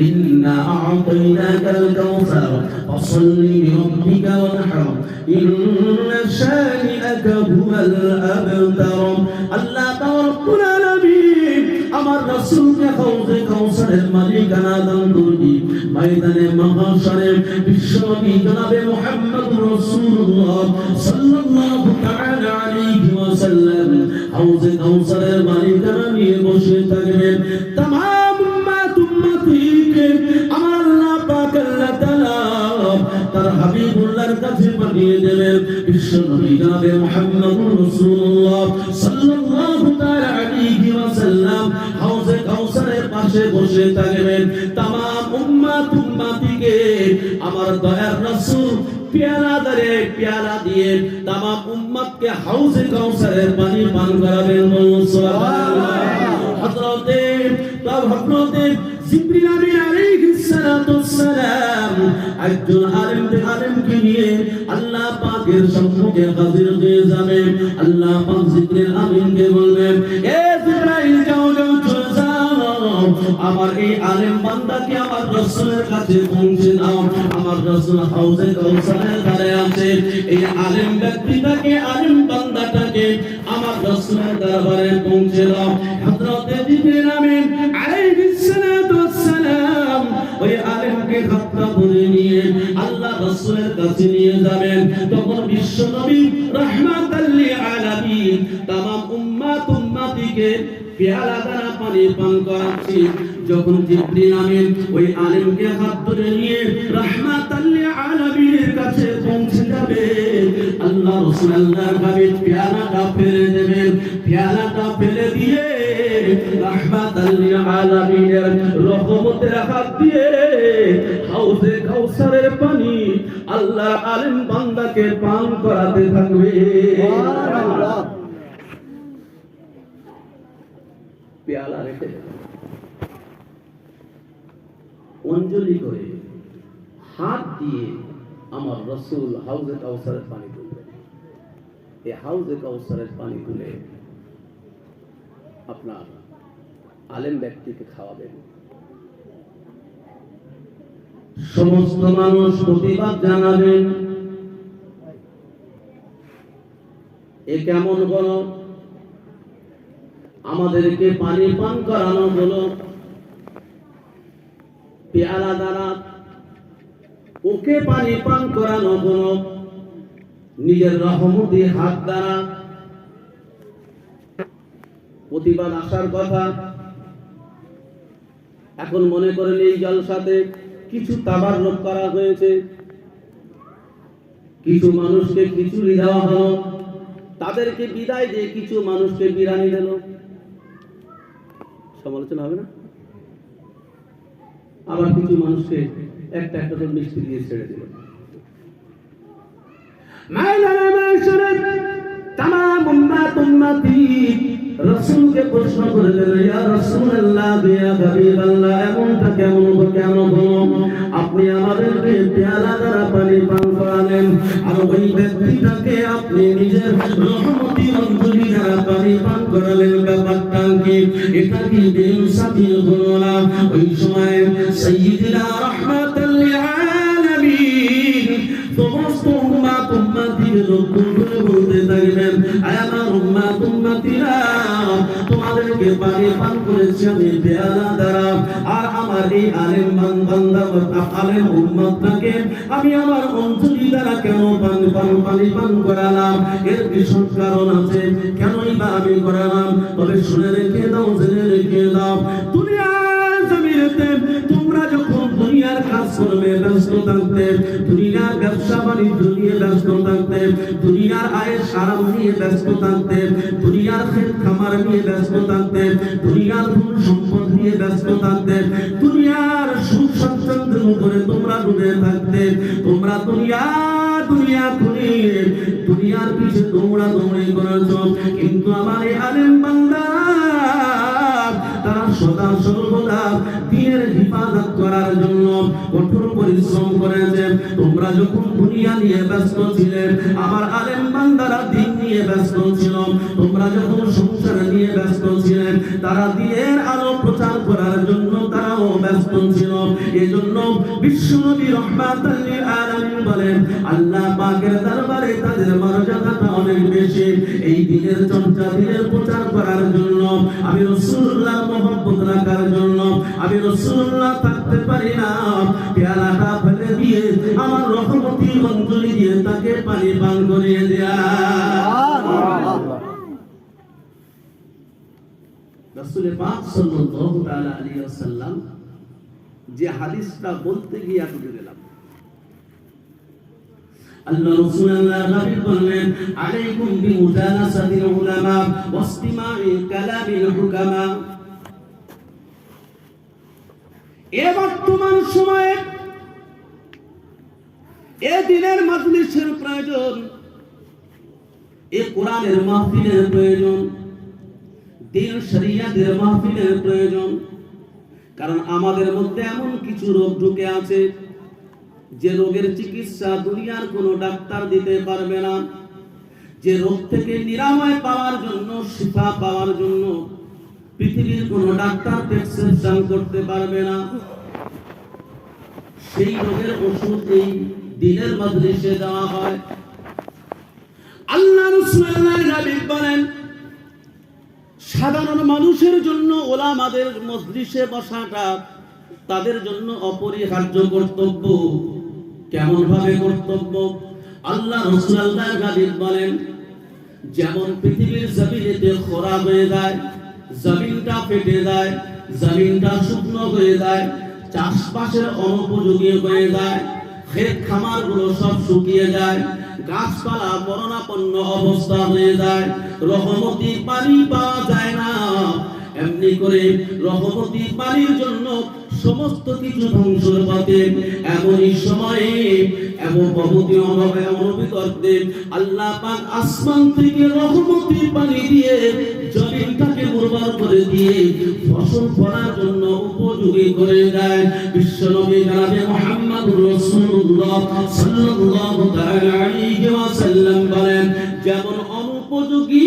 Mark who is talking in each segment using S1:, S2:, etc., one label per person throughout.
S1: إنا أعطيناك الكوثر فصل لربك وانحر إن شانئك هو الأبتر الله رب العالمين আমার রাসূলকে হাউজে কাউসারের মালিকানা দান করবি ময়দানে মহাশরে বিশ্বনবী জনাবে মুহাম্মদ রাসূলুল্লাহ সাল্লাল্লাহু তাআলা আলাইহি ওয়াসাল্লাম হাউজে কাউসারের মালিকানা নিয়ে বসে থাকবেন তার হাবিবুল্লাহর কাছে পাঠিয়ে দেবেন বিশ্বনবী জনাবে মুহাম্মদ রাসূলুল্লাহ সাল্লাল্লাহু তাআলা আলাইহি ওয়াসাল্লাম হাউজে কাউসারের পাশে বসে থাকবেন तमाम উম্মত উম্মতিকে আমার দয়ার রাসূল পেয়ালা ধরে পেয়ালা দিয়ে तमाम উম্মতকে হাউজে কাউসারের পানি পান করাবেন বলুন সুবহানাল্লাহ হযরতে তার হযরতে সালাম। একজন আলেম আলেমকে নিয়ে আল্লাহ পাকের সম্মুখে হাজির হয়ে যাবে। আল্লাহ পাক জিবরিল আমিনকে বলবেন, এ জিবরাইল, যাও যাও, চলে আমার এই আলেম বান্দাকে আমার রাসূলের কাছে পৌঁছে দাও। আমার রাসূল হাউজে কাউসারের ধারে আছে। এই আলেম ব্যক্তিটাকে, আলেম বান্দাটাকে আমার রাসূলের দরবারে পৌঁছে দাও। হযরতে জিবরিল আমিন আলাইহিস আলেমকে হাতটা ধরে নিয়ে আল্লাহ রাসূলের কাছে নিয়ে যাবেন তখন বিশ্ব নবী রাহমাতাল লিল আলামিন तमाम উম্মাত উম্মতিকে পেয়ালা দ্বারা পানি পান করাচ্ছি যখন জিবরিল আমিন ওই আলেমকে হাত ধরে নিয়ে রাহমাতাল লিল আলামিনের কাছে পৌঁছে যাবে আল্লাহ রাসূল আল্লাহর হাবিব পেয়ালাটা ফেলে দেবেন পেয়ালাটা ফেলে দিয়ে হাত। অঞ্জলি করে হাত দিয়ে আমার রসুল হাউজে কাউসারের পানি তুলবেন এই হাউজে কাউসারের পানি তুলে আপনার আলেম ব্যক্তিকে খাওয়াবেন। সমস্ত মানুষ প্রতিবাদ জানাবেন। এ কেমন হলো আমাদেরকে পানি পান করানো হলো। পেয়ালা দ্বারা ওকে পানি পান করানো হলো। নিজের রহমতি হাত দ্বারা প্রতিবাদ আসার কথা এখন মনে করেন এই জলসাতে কিছু তাবার লোক করা হয়েছে কিছু মানুষকে খিচুড়ি দেওয়া হলো তাদেরকে বিদায় দিয়ে কিছু মানুষকে বিরানি দিল সমালোচনা হবে না আবার কিছু মানুষকে একটা একটা করে মিষ্টি দিয়ে ছেড়ে দিল মাইলানা মাইশারাত তামাম উম্মাত উম্মতি রাসূলকে প্রশ্ন করলেন ইয়া রাসূলুল্লাহ, ইয়া হাবিবাল্লাহ, এমনটা কেমন কেন হলো আপনি আমাদেরকে পেয়ালা দ্বারা পানি পান করালেন আর ওই ব্যক্তিটাকে আপনি নিজের রহমতি অঞ্জলি দ্বারা পানি পান করালেন ব্যাপারটা কি? এটা কি বেইনসাফি হলো না? ওই সময় সাইয়্যিদিনা তোমাদেরকে পানি করেছি আমি পেয়ালা দ্বারা। আর আমার এই আলেম বান বান্দা আলেম উম্মাতটাকে আমি আমার অঞ্জলি দ্বারা কেন পান পান পানি পান করালাম? এর ভীষণ কারণ আছে। কেনই বা আমি করালাম? তবে শুনে রেখে দাও, জেনে রেখে দাও। দুনিয়া জমিনেতে তোমরা যখন দুনিয়ার কাজ করবে, ব্যস্ত থাকতে। দুনিয়ার ব্যবসা বাণিজ্য নিয়ে ব্যস্ত থাকতে। দুনিয়ার আয়ের সারাম নিয়ে ব্যস্ত থাকতে। দুনিয়ার ক্ষেত খামার নিয়ে ব্যস্ত থাকতে। দুনিয়ার ধন সম্পদ নিয়ে ব্যস্ত থাকতে। দুনিয়ার সুখ স্বাচ্ছন্দ্যের উপরে তোমরা ডুবে থাকতে। তোমরা দুনিয়া দুনিয়া দুনিয়ার পিছে দৌড়া দৌড়ি করেছ। কিন্তু আমার আলেম সদা সর্বদা দিনের হিফাজত করার জন্য কঠোর পরিশ্রম করেছে তোমরা যখন দুনিয়া নিয়ে ব্যস্ত ছিলে, আমার আলেম বান্দারা দিন নিয়ে ব্যস্ত ছিল। তোমরা যখন সংসার নিয়ে ব্যস্ত ছিলেন তারা দিনের আলো প্রচার করার জন্য তারাও ব্যস্ত ছিল। এজন্য বিশ্বনবী রহমাতুল আলামিন বলেন, আল্লাহ পাকের দরবারে তাদের মর্যাদাটা অনেক বেশি। এই দিনের চর্চা, দিনের প্রচার করার জন্য আমি জন্য আমি রাসূলুল্লাহ থাকতে পারি না। পেয়ালাটা ফেলে দিয়ে আমার রহমতি অঞ্জলি দিয়ে তাকে পানি পান করিয়ে দেয়া। যে হাদিসটা বলতে গিয়ে গেলাম। আল্লাহ রাসূল আল্লাহ বললেন এ বর্তমান সময়ে এ দিনের মজলিসের প্রয়োজন, এ কোরআনের মাহফিলের প্রয়োজন, দিন শরিয়াতের মাহফিলের প্রয়োজন। কারণ আমাদের মধ্যে এমন কিছু রোগ ঢুকে আছে, যে রোগের চিকিৎসা দুনিয়ার কোনো ডাক্তার দিতে পারবে না। যে রোগ থেকে নিরাময় পাওয়ার জন্য, শিফা পাওয়ার জন্য কোনো ডাক্তার প্রেসক্রিপশন করতে পারবে না। সেই রোগের ওষুধ এই দিনের মজলিসে দেওয়া হয়। আল্লাহ রাসূলুল্লাহ নবী বলেন, সাধারণ মানুষের জন্য ওলামাদের মজলিসে বসাটা তাদের জন্য অপরিহার্য কর্তব্য। কেমন ভাবে কর্তব্য? আল্লাহ রাসূলুল্লাহ নবী বলেন, যেমন পৃথিবীর জমিনেতে খরা হয়ে যায় জমিনটা ফেটে যায়, জমিনটা শুকনো হয়ে যায়, চাষবাসের অনুপযোগী হয়ে যায়, ক্ষেত খামারগুলো সব শুকিয়ে যায়, গাছপালা মরণাপন্ন অবস্থা হয়ে যায়, রহমতি পানি পাওয়া যায় না। এমনি করে রহমতি পানির জন্য সমস্ত কিছু ধ্বংসের পথে এমনই সময়ে, এমন আল্লাহ পাক আসমান থেকে রহমতি পানি দিয়ে জমিনটাকে উর্বর করে দিয়ে ফসল ফলার জন্য উপযোগী করে দেয়। বিশ্বনবী জনাবে মুহাম্মদুর রাসূলুল্লাহ সাল্লাল্লাহু তাআলা আলাইহি ওয়াসাল্লাম বলেন, যেমন অনুপযোগী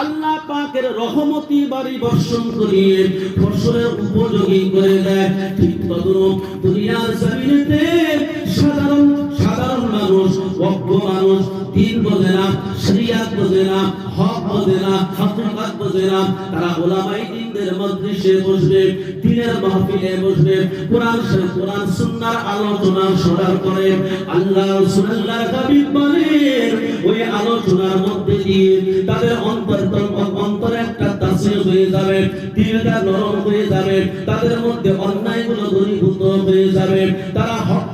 S1: আল্লাহ পাকের রহমতি বাড়ি বর্ষণ করিয়ে ফসলের উপযোগী করে দেয়। ঠিক তদরূপ দুনিয়ার জমিনেতে সাধারণ সাধারণ মানুষ অজ্ঞ মানুষ, দিন বোঝে না, শরিয়াত বোঝে না, হক বোঝে না, হাকিকত বোঝে না, তারা ওলামাই দিনদের মজলিসে বসবে, দিনের মাহফিলে বসবে, কোরআন কোরআন সুন্নাহর আলোচনা শোনার করে। আল্লাহ রাসূলুল্লাহ হাবিব বলেন, ওই আলোচনার মধ্যে দিয়ে তাদের অন্তর অন্তরে একটা তাসির হয়ে যাবে, দিলটা নরম হয়ে যাবে, তাদের মধ্যে অন্যায়গুলো দূরীভূত হয়ে যাবে, তারা বুঝতে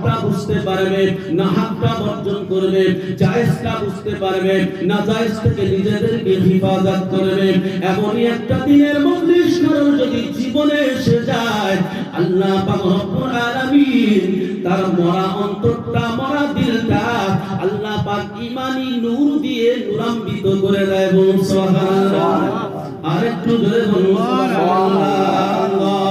S1: পারবে না হকটা বর্জন করবে জায়েজটা বুঝতে পারবে না জায়েজ থেকে নিজেদেরকে হিফাজত করবে এমনই একটা দিনের মজলিস কারণ যদি জীবনে এসে যায়, আল্লাহ পাক রব্বুল আলামিন তার মরা অন্তরটা, মরা দিলটা আল্লাহ পাক ইমানি নূর দিয়ে নূরান্বিত করে দেয় বলুন সুবহানাল্লাহ। আরেকটু জোরে বলুন সুবহানাল্লাহ।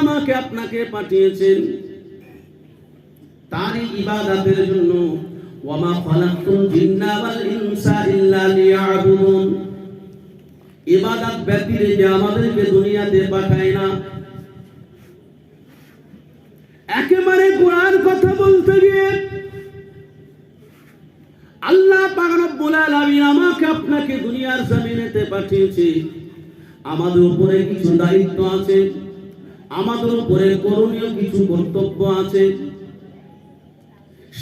S1: আমাকে আপনাকে পাঠিয়েছেন। তারই ইবাদতের জন্য, ওয়ামা খালাকতুল জিন্না ওয়াল ইনসা ইল্লা লিয়াবুদুন। ইবাদত যে আমাদেরকে দুনিয়াতে পাঠায় না। একেবারে কোরআন কথা বলতে গিয়ে আল্লাহ পাক রব্বুল আলামিন আমাকে আপনাকে দুনিয়ার জমিনেতে পাঠিয়েছে। আমাদের উপরে কিছু দায়িত্ব আছে। আমাদের উপরে করণীয় কিছু কর্তব্য আছে।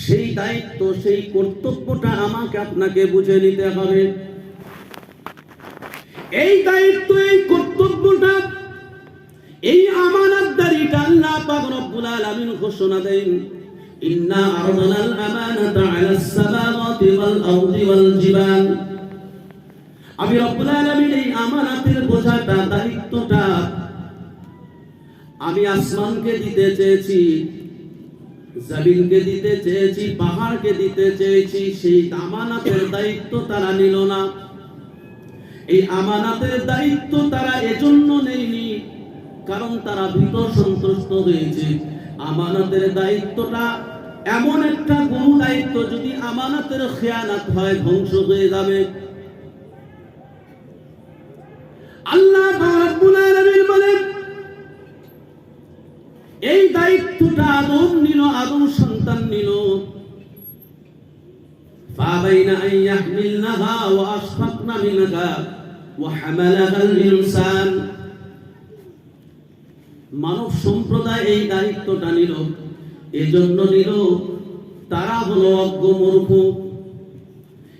S1: সেই দায়িত্ব, সেই কর্তব্যটা আমাকে আপনাকে বুঝে নিতে হবে। এই দায়িত্ব, এই কর্তব্যটা, এই আমানতদারিটা আল্লাহ পাক রব্বুল আলামিন ঘোষণা দেন। ইন্না আমানাতা সামাওয়াতি ওয়াল আরদি ওয়াল জিবাল। আমি রব্বুল আলামিন এই আমানাতের বোঝাটা, দায়িত্বটা আমি আসমানকে দিতে চেয়েছি, জমিনকে দিতে চেয়েছি, পাহাড়কে দিতে চেয়েছি, সেই আমানাতের দায়িত্ব তারা নিল না। এই আমানাতের দায়িত্ব তারা এজন্য নেয়নি, কারণ তারা ভীত সন্তুষ্ট হয়েছে। দায়িত্বটা এমন একটা গুরু দায়িত্ব, যদি আমানতের খেয়ানাত হয়, ধ্বংস হয়ে যাবে। আল্লাহ এই দায়িত্বটা আদম নিল আদম সন্তান নিল فأبين أن يحملنها وأشفقن منها وحملها الإنسان মানব সম্প্রদায় এই দায়িত্বটা নিল এজন্য নিল তারা হলো অজ্ঞ মূর্খ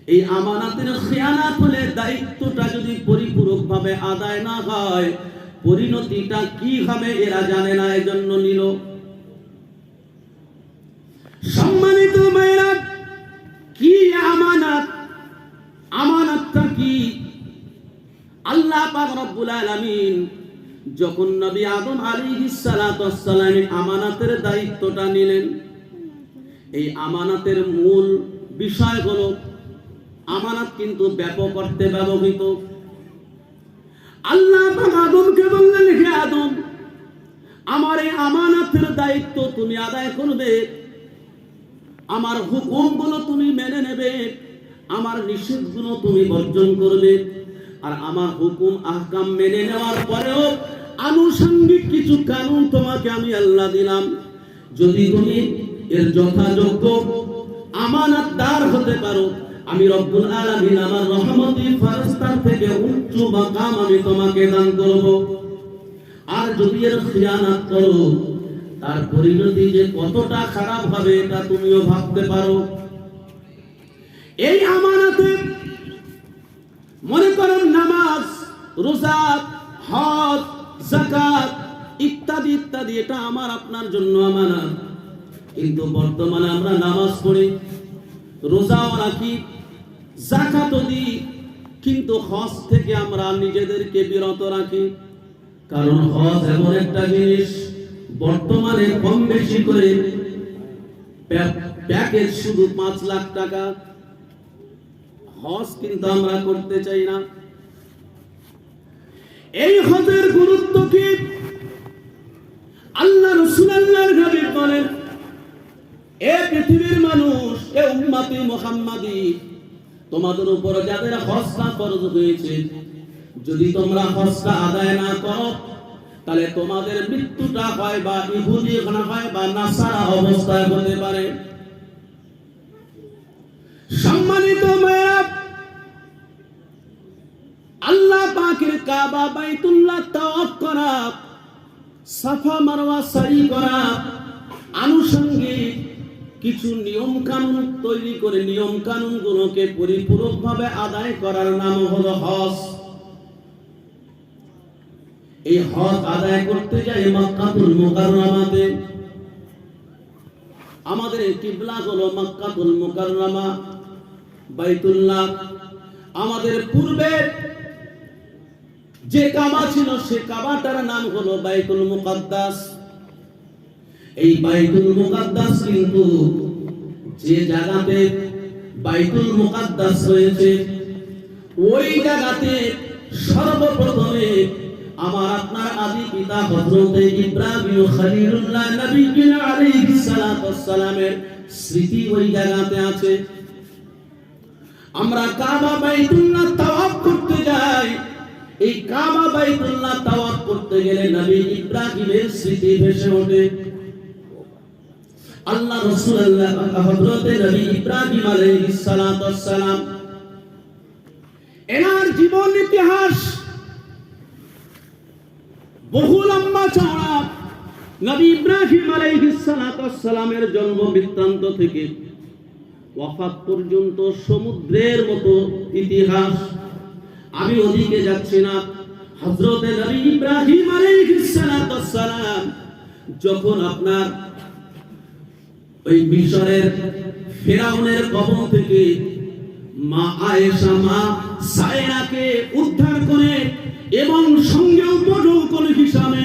S1: এই আমানাতের খেয়ানাত হলে দায়িত্বটা যদি পরিপূরকভাবে আদায় না হয় পরিণতিটা কি হবে এরা জানে না, এজন্য নিল। সম্মানিত মেয়েরা, কি আমানাত? আমানাতটা কি? আল্লাহ পাক রব্বুল আলামিন যখন নবী আদম আলাইহিস সালাতু ওয়াসসালাম আমানাতের দায়িত্বটা নিলেন, এই আমানাতের মূল বিষয় হলো, আমানাত কিন্তু ব্যাপক অর্থে ব্যবহৃত। আল্লাহ আদমকে বললেন, হে আদম, আমার এই আমানাতের দায়িত্ব তুমি আদায় করবে। আমার হুকুমগুলো তুমি মেনে নেবে। আমার নিষেধগুলো তুমি বর্জন করবে। আর আমার হুকুম, আহকাম মেনে নেওয়ার পরেও আনুষঙ্গিক কিছু কানুন তোমাকে আমি আল্লাহ দিলাম। যদি তুমি এর যথাযোগ্য আমানতদার হতে পারো আমি রব্বুল আলামিন আমার রহমতি ফারস্তার থেকে উচ্চ মাকাম আমি তোমাকে দান করব। আর যদি এর খিয়ানাত করো, তার পরিণতি যে কতটা খারাপ হবে এটা তুমিও ভাবতে পারো। এই আমানতে মনে করেন নামাজ, রোজা, হজ জাকাত ইত্যাদি ইত্যাদি, এটা আমার আপনার জন্য আমানত। কিন্তু বর্তমানে আমরা নামাজ পড়ি, রোজাও রাখি জাকাতও দিই কিন্তু হজ থেকে আমরা নিজেদেরকে বিরত রাখি। কারণ হজ এমন একটা জিনিস, বর্তমানে কম বেশি করে প্যাকেজ শুধু পাঁচ লাখ টাকা। হজ কিন্তু আমরা করতে চাই না। এই হজের গুরুত্ব কি? আল্লাহ রসুল আল্লাহর নবী বলেন, এ পৃথিবীর মানুষ, এ উম্মতি মুহাম্মাদি তোমাদের উপর যাদের হজটা ফরজ হয়েছে, যদি তোমরা হজটা আদায় না করো, তাহলে তোমাদের মৃত্যুটা হয় বা ইহুদি হয় বা নাসারা অবস্থায় হতে পারে। সম্মানিত মেয়েরা, আল্লাহ পাকের কাবা বাইতুল্লাহ তাওয়াফ করা, সাফা মারওয়া সাই করা, আনুষঙ্গিক কিছু নিয়ম কানুন তৈরি করে নিয়ম কানুন গুলোকে পরিপূরকভাবে আদায় করার নাম হলো হজ। এই হজ আদায় করতে যাই মক্কাতুল মুকাররমাতে। আমাদের কিবলা হলো মক্কাতুল মুকাররমা, বাইতুল্লাহ। আমাদের পূর্বে যে কাবা ছিল, সে কাবাটার নাম হলো বাইতুল মুকাদ্দাস। এই বাইতুল মুকাদ্দাস কিন্তু যে জায়গাতে বাইতুল মুকাদ্দাস হয়েছে ওই জায়গাতে সর্বপ্রথমে আমার আপনার আদি পিতা হযরত ইব্রাহিম খলিলুল্লাহ নবী আলাইহিস সালাতু সালামের স্মৃতি ওই জায়গাতে আছে। আমরা কাবা বাইতুল্লাহ তাওয়াফ করতে যাই। এই কাবা বাইতুল্লাহ তাওয়াফ করতে গেলে নবী ইব্রাহিমের স্মৃতি ভেসে ওঠে। আল্লাহ ইব্রাহিম আলাইহিস এনার জীবন ইতিহাস বহু লম্বা চওড়া। নবী ইব্রাহিম জন্ম বৃত্তান্ত থেকে ওয়াফাত পর্যন্ত সমুদ্রের মতো ইতিহাস। আমি ওদিকে যাচ্ছি না। হযরতে নবী ইব্রাহিম যখন আপনার ওই মিশরের ফেরাউনের কবল থেকে মা আয়েশা, মা সায়রাকে উদ্ধার করে এবং সঙ্গে উপযুক্ত হিসাবে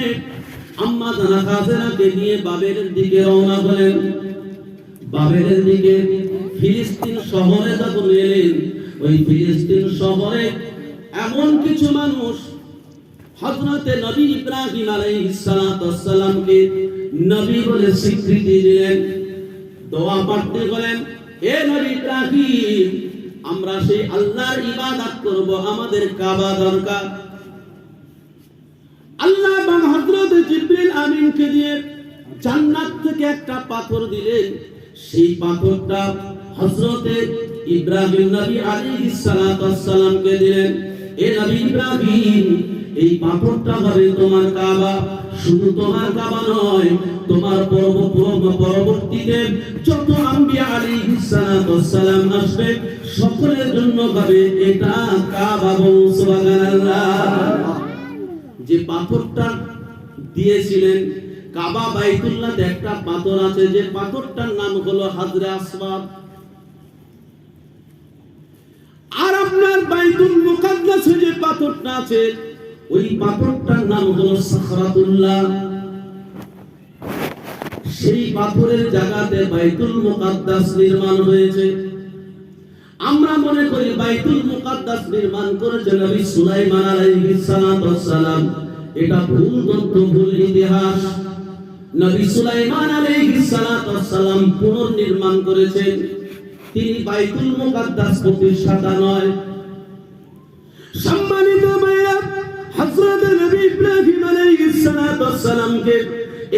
S1: আম্মা জানা কাজেরাকে নিয়ে বাবেলের দিকে রওনা হলেন। বাবেলের দিকে ফিলিস্তিন শহরে যখন এলেন ওই ফিলিস্তিন শহরে এমন কিছু মানুষ হযরতে নবী ইব্রাহিম আলাইহিস সালামকে নবী বলে স্বীকৃতি দিলেন। দোয়া পড়তে বলেন, হে নবী ইব্রাহিম, আমরা সেই আল্লাহর ইবাদত করব, আমাদের কাবা দরকার। আল্লাহ এবং হযরত জিবরিল আমিনকে দিয়ে জান্নাত থেকে একটা পাথর দিলেন। সেই পাথরটা হযরতে ইব্রাহিম নবী আলাইহিস সালাতু দিলেন। এ নবী ইব্রাহিম এই পাথরটা হবে তোমার কাবা। শুধু তোমার কাবা নয়, তোমার পরব পরব পরবর্তীতে যত আলাইহিস সালাতু সালাম আসবে, সকলের জন্য হবে এটা কাবা সুবহানাল্লাহ। যে পাথরটা দিয়েছিলেন, কাবা বাইতুল্লাহতে একটা পাথর আছে, যে পাথরটার নাম হলো হাজরে আসবাব আর আপনার বাইতুল মুকাদ্দাসে যে পাথরটা আছে ওই পাথরটার নাম হলো সেই পাথরের জায়গাতে বাইতুল মুকাদ্দাস নির্মাণ হয়েছে। আমরা মনে করি বাইতুল মুকাদ্দাস নির্মাণ করেছে নবী সুলাইমান এটা ভুল তথ্য, ভুল ইতিহাস। নবী সুলাইমান পুনর্নির্মাণ করেছেন তিনি বাইতুল মুকাদ্দাস প্রতিষ্ঠাতা নয়। হযরত নবী ইব্রাহিম আলাইহিস সালামকে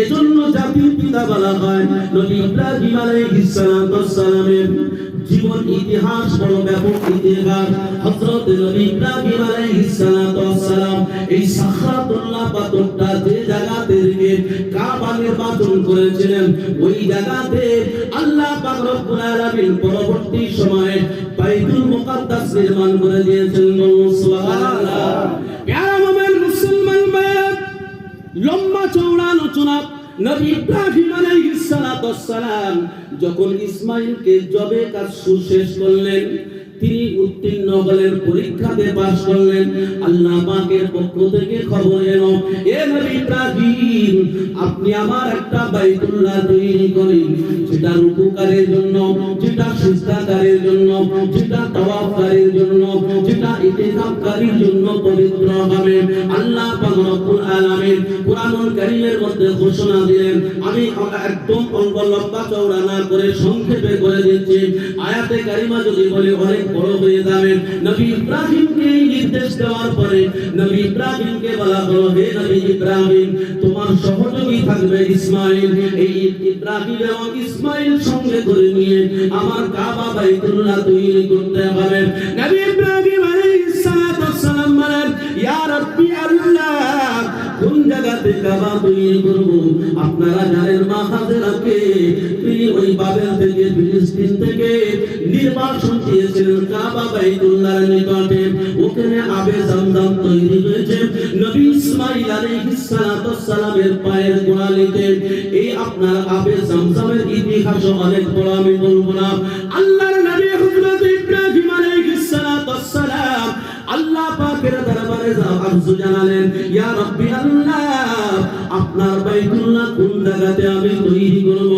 S1: এজন্য জাতির পিতা বলা হয় নবী ইব্রাহিম আলাইহিস সালামের জীবন ইতিহাস বড় ব্যাপক ইতিহাস। হযরত নবী ইব্রাহিম আলাইহিস সালাম এই সাখরাতুল্লাহ পাথরটা যে জায়গাতে রেখে কাবা করেছিলেন, ওই জায়গাতে আল্লাহ পাক রব্বুল আলামিন পরবর্তী সময়ে বাইতুল মুকাদ্দাস নির্মাণ করে দিয়েছেন সুবহানাল্লাহ। লম্বা চওড়া আলোচনা নবী ইব্রাহিম আলাইহিস সালাম যখন ইসমাইলকে জবে কাজ সুশেষ করলেন তিনি উত্তীর্ণ হলেন পরীক্ষাতে পাশ করলেন। আল্লাহ পাকের পক্ষ থেকে খবর এলো, এ নবী ইব্রাহিম, আপনি আমার একটা বাইতুল্লাহ তৈরি করেন। যেটা রুকুকারের জন্য, যেটা সিজদাকারের জন্য, যেটা তাওয়াফকারের জন্য, যেটা ইতিকাফকারীর জন্য পবিত্র হবে। আল্লাহ পাক রব্বুল আলামিন কুরআনুল কারীমের মধ্যে ঘোষণা দিলেন, আমি একদম অল্প লম্বা চওড়া না করে সংক্ষেপে করে দিচ্ছি। আয়াতে কারিমা যদি বলি, অনেক বড় হয়ে যাবে নবী ইব্রাহিমকে নির্দেশ দেওয়ার পরে নবী ইব্রাহিমকে বলা হলো, হে নবী ইব্রাহিম, তোমার সহযোগী থাকবে ইসমাইল। এই ইব্রাহিম এবং ইসমাইল সঙ্গে করে নিয়ে আমার কাবা তৈরি করতে হবে। নবী ইব্রাহিম বলেন, ইয়া রাব্বি আল্লাহ, কোন জায়গাতে কাবা তৈরি আপনারা জানেন মা তিনি ওই বাবেল থেকে, ফিলিস্তিন থেকে নির্বাসন দিয়েছিলেন কাবা বাইতুল্লাহর নিকটে। ওখানে আবে জামজাম তৈরি হয়েছে। নবী ইসমাইল আলাইহিস সালাতু সালামের পায়ের গোড়ালিতে। এই আপনার আবে জামজামের ইতিহাস অনেক বড় আমি বলব না। আল্লাহর আল্লাহ পাকের দরবারে আরজু জানালেন, ইয়া রাব্বি আল্লাহ, আপনার বাইতুল্লাহ কোন জায়গাতে আমি তৈরি করব?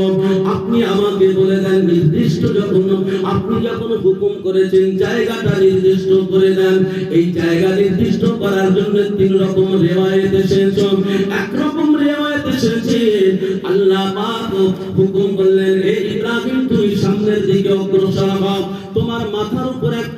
S1: আপনি আমাকে বলে দেন নির্দিষ্ট যখন, আপনি যখন হুকুম করেছেন, জায়গাটা নির্দিষ্ট করে দেন। এই জায়গা নির্দিষ্ট করার জন্য তিন রকম রেওয়ায়েত এসেছে। এক রকম রেওয়ায়েত এসেছে, আল্লাহ পাক হুকুম করলেন এই ইব্রাহিম তুমি সামনের দিকে অগ্রসর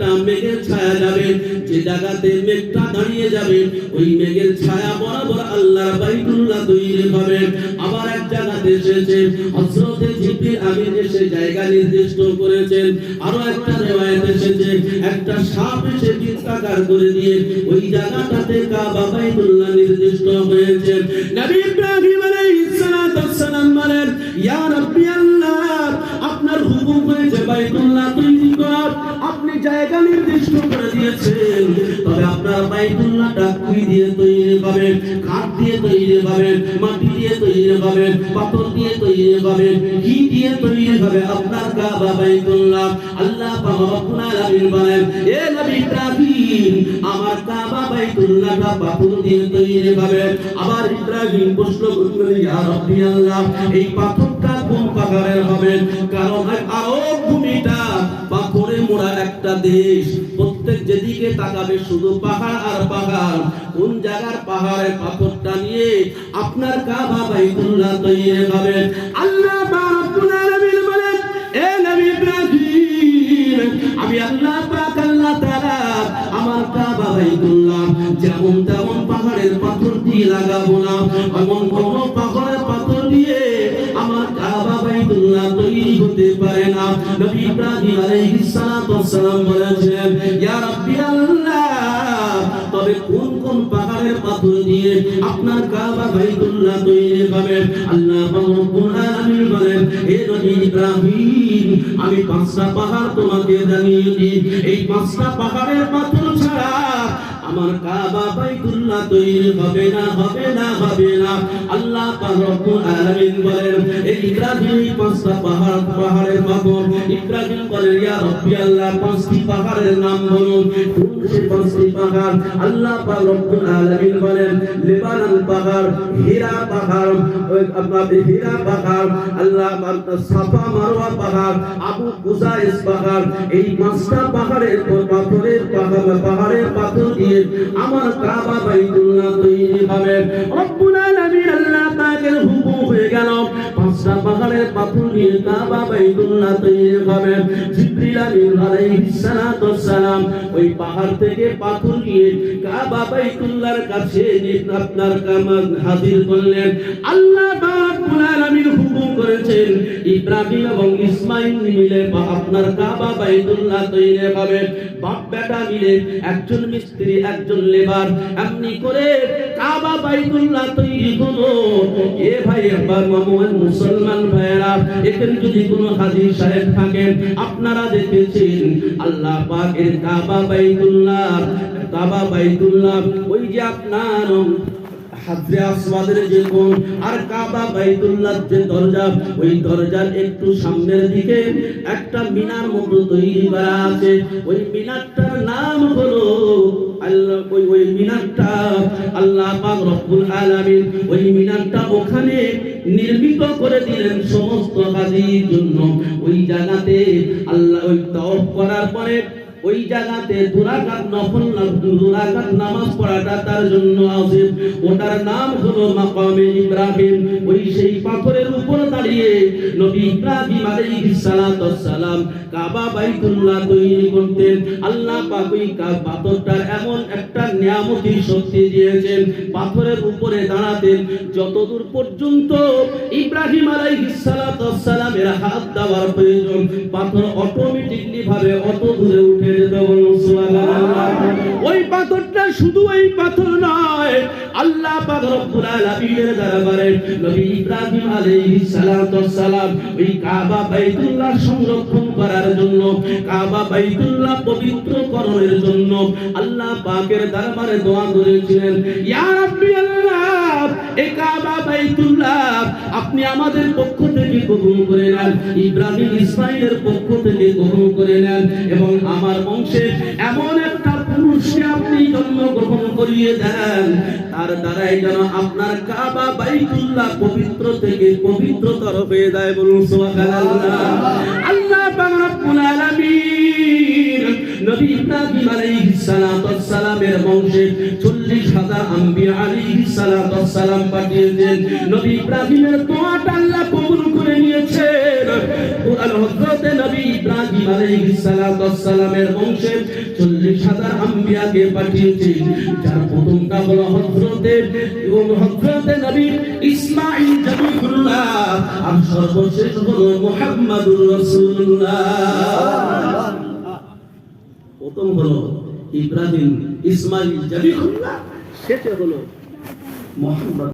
S1: একটা মেঘের ছায়া যাবে, যে জায়গাতে মেঘটা দাঁড়িয়ে যাবে, ওই মেঘের ছায়া বরাবর আল্লাহর বাইতুল্লাহ তৈরি হবে। আবার এক জায়গাতে এসেছে, হযরতে জিবরিল আমিন এসে জায়গা নির্দিষ্ট করেছেন। আরও একটা রিওয়ায়াত এসেছে, একটা সাপ এসে বৃত্তাকার করে দিয়ে ওই জায়গাটাতে কাবা বাইতুল্লাহ নির্দিষ্ট হয়েছে। নবী ইব্রাহিম আলাইহিস সালাতু ওয়াসসালাম বলেন, ইয়া রাব্বি আল্লাহ, আপনার হুকুম হয়েছে বাইতুল্লাহ তৈরি জায়গা নির্দিষ্ট করে দিয়েছেন তবে আপনার আপনার বাইতুল্লাহটা কুই দিয়ে তৈরি হবে কাঠ দিয়ে তৈরি হবে মাটি দিয়ে তৈরি হবে পাথর দিয়ে তৈরি হবে কি দিয়ে তৈরি হবে আপনার কাবা বাইতুল্লাহ। আল্লাহ রব্বুল আলামিন বলেন, এ নবী ইব্রাহিম, আমার কাবা বাইতুল্লাহটা পাথর দিয়ে তৈরি হবে। আবার ইব্রাহিম প্রশ্ন করলেন, ইয়া রাব্বি আল্লাহ, এই পাথরটা কোন পাহাড়ের হবে? কারণ আরব ভূমিটা একটা দেশ, প্রত্যেক যেদিকে তাকাবে শুধু পাহাড় আর পাহাড়। কোন জায়গার পাহাড়ের পাথরটা নিয়ে আপনার কাবা বাইতুল্লাহ তৈরি হবে। আল্লাহ রাব্বুল আলামিন বলেন, এ নবী ইব্রাহিম, আমি আল্লাহ পাক, আল্লাহ তাআলা আমার কাবা বাইতুল্লাহ। যেমন তেমন পাহাড়ের পাথর দিয়ে লাগাবো না। এমন কোন পাহাড়ের পাথর দিয়ে আমার কাবা বাইতুল্লাহ তৈরি হতে পারে না। নবী ইব্রাহিম আলাইহিস সালাতু ওয়াসসালাম বলেছেন, ইয়া রাব্বি আল্লাহ, তবে কোন কোন পাহাড়ের পাথর দিয়ে আপনার কাবা বাইতুল্লাহ তৈরি হবে? আল্লাহ রব্বুল আলামিন বলেন, হে নবী ইব্রাহিম, আমি পাঁচটা পাহাড় তোমাকে জানিয়ে দিই। এই পাঁচটা পাহাড়ের পাথর ছাড়া আমার কাবা বাইতুল্লাহ তৈরি হবে না হবে না হবে না। আল্লাহ পাক রব্বুল আলামিন বলেন, এই ইব্রাহিম পাঁচটা পাহাড়, পাহাড়ের পাথর ইব্রাহিম বলেন, ইয়া রাব্বি আল্লাহ, পাঁচটি পাহাড়ের নাম বলুন। কোন সে পাঁচটি পাহাড়? আল্লাহ পাক রব্বুল আলামিন বলেন, লেবানন পাহাড়, হীরা পাহাড় আপনার হীরা পাহাড়, আল্লাহ সাফা মারওয়া পাহাড়, আবু কুসাইস পাহাড়, এই পাঁচটা পাহাড়ের পাথরের পাহাড় দিয়ে আমার কাবা বাইতুল্লাহ তৈরি হবে। রব্বুল আলামিন আল্লাহ পাকের হুকুম হয়ে গেল। পাঁচটা পাহাড়ের পাথর দিয়ে কাবা বাইতুল্লাহ তৈরি হবে। জিবরিল আমিন আলাইহিস সালাম ওই পাহাড় থেকে পাথর নিয়ে কাবা বাইতুল্লাহর কাছে নিয়ে আপনার কামান হাজির করলেন। আল্লাহ রাব্বুল আলামিন করেছেন। ইব্রাহিম এবং ইসমাইল মিলে বা আপনার কাবা বাইতুল্লাহ তৈরি হবে। বাপ বেটা মিলে একজন মিস্ত্রি, একজন লেবার। এমনি করে কাবা বাইতুল্লাহ তৈরি হলো। এ ভাই একবার মামুন মুসলমান ভাইয়েরা, এখানে যদি কোনো হাজী সাহেব থাকেন, আপনারা দেখেছেন, আল্লাহ পাকের কাবা বাইতুল্লাহ কাবা বাইতুল্লাহ, ওই যে আপনার হাজরে আসওয়াদের যে কোণ আর কাবা বাইতুল্লাহ যে দরজা, ওই দরজার একটু সামনের দিকে একটা মিনার মতো তৈরি করা আছে। ওই মিনারটার নাম হলো আল্লাহ, ওই ওই মিনারটা আল্লাহ পাক রব্বুল আলামিন ওই মিনারটা ওখানে নির্মিত করে দিলেন সমস্ত হাজির জন্য। ওই জায়গাতে আল্লাহ, ওই তওয়াফ করার পরে ওই জায়গাতে দুরাকাত নফল দুরাকাত নামাজ পড়াটা তার জন্য আযীম ওটার নাম হলো মাকামে ইব্রাহিম। ওই সেই পাথরের উপর দাঁড়িয়ে নবী ইব্রাহিম আলাইহিস সালাতু সালাম কাবা বাইতুল্লাহ তৈরি করতেন। আল্লাহ পাক ওই পাথরটার এমন একটা নিয়ামতি শক্তি দিয়েছেন, পাথরের উপরে দাঁড়াতেন। যতদূর পর্যন্ত ইব্রাহিম আলাইহিস সালাতু সালামের হাত দেওয়ার প্রয়োজন, পাথর অটোমেটিকলি ভাবে অত দূরে উঠে ওই পাথরটা শুধু পাথর নয়, আল্লাহ সংরক্ষণ করার জন্য পবিত্রকরণের জন্য আল্লাহ পাকের দরবারে দোয়া করেছিলেন আল্লাহ এই কাবা বাইতুল্লাহ, আপনি আমাদের পক্ষ থেকে কবুল করে নেন, ইব্রাহিম ইসমাইলের পক্ষ থেকে কবুল করে নেন, এবং আমার বংশে এমন একটা পুরুষকে আপনি জন্মগ্রহণ করিয়ে দেন, তার দ্বারাই যেন আপনার কাবা বাইতুল্লাহ পবিত্র থেকে পবিত্রতর হয়ে যায় বলুন সুবহানাল্লাহ। আল্লাহ পাক রব্বুল আলামিন নবী ইব্রাহিম আলাইহিস সালামের বংশে 40 হাজার আম্বিয়া আলাইহিস সালাতু সালাম পাঠিয়েছেন। নবী ইব্রাহিমের দোয়াটা আল্লাহ কবুল করে নবী ইব্রাহিম আলাইহিস সালাতু সালামের বংশে 40 হাজার আম্বিয়াকে পাঠিয়েছেন যার প্রথমটা হলো হযরতে এবং হযরতে নবী ইসমাঈল জবিহুল্লাহ আর সর্বশেষ হলো মুহাম্মাদুর রাসূলুল্লাহ। প্রথম ইসমাইল শেষে হলো। মোহাম্মদ